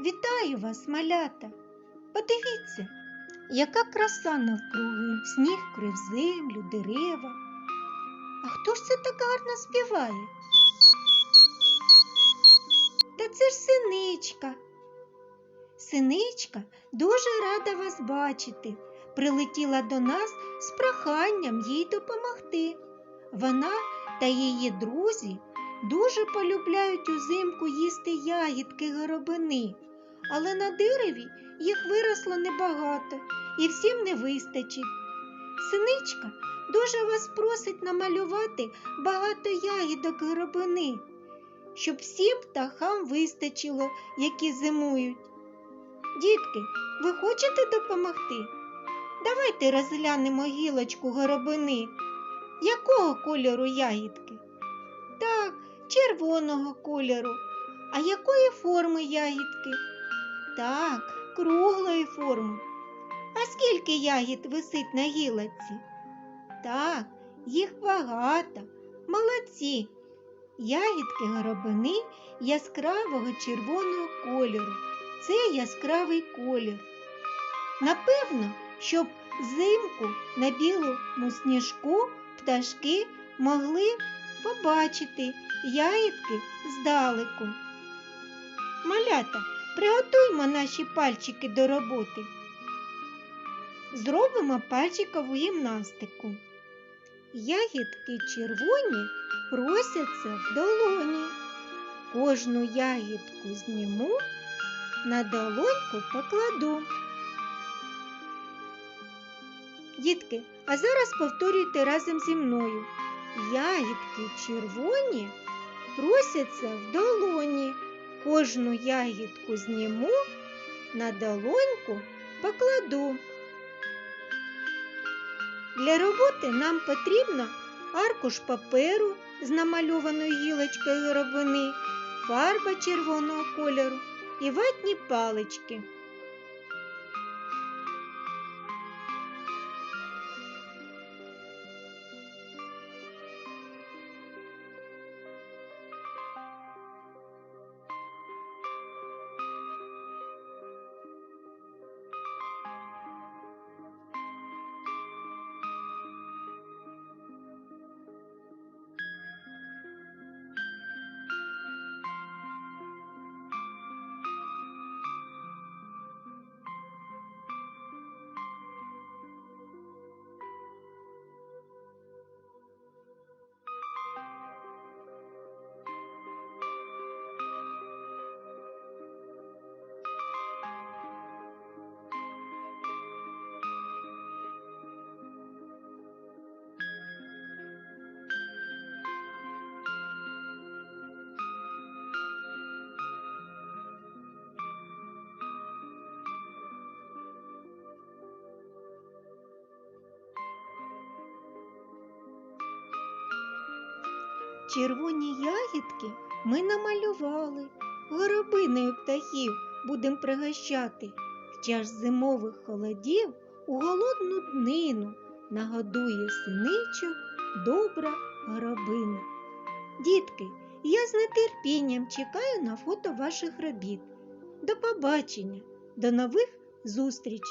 Вітаю вас, малята! Подивіться, яка краса навкруги, сніг крив землю, дерева. А хто ж це так гарно співає? Та це ж синичка. Синичка дуже рада вас бачити. Прилетіла до нас з проханням їй допомогти. Вона та її друзі дуже полюбляють узимку їсти ягідки горобини, але на дереві їх виросло небагато і всім не вистачить. Синичка дуже вас просить намалювати багато ягідок горобини, щоб всім птахам вистачило, які зимують. Дітки, ви хочете допомогти? Давайте розглянемо гілочку горобини. Якого кольору ягідки? Так, червоного кольору. А якої форми ягідки? Так, круглої форми. А скільки ягід висить на гілочці? Так, їх багато. Молодці. Ягідки горобини яскравого червоного кольору. Це яскравий колір. Напевно, щоб взимку на білому сніжку пташки могли побачити ягідки здалеку. Малята, приготуймо наші пальчики до роботи. Зробимо пальчикову гімнастику. Ягідки червоні просяться в долоні. Кожну ягідку зніму, на долоньку покладу. Дітки, а зараз повторюйте разом зі мною. Ягідки червоні просяться в долоні. Кожну ягідку зніму, на долоньку покладу. Для роботи нам потрібно аркуш паперу з намальованою гілочкою горобини, фарба червоного кольору і ватні палички. Червоні ягідки ми намалювали, горобиною птахів будем пригощати. В час зимових холодів у голодну днину нагодує синичок добра горобина. Дітки, я з нетерпінням чекаю на фото ваших робіт. До побачення, до нових зустрічей!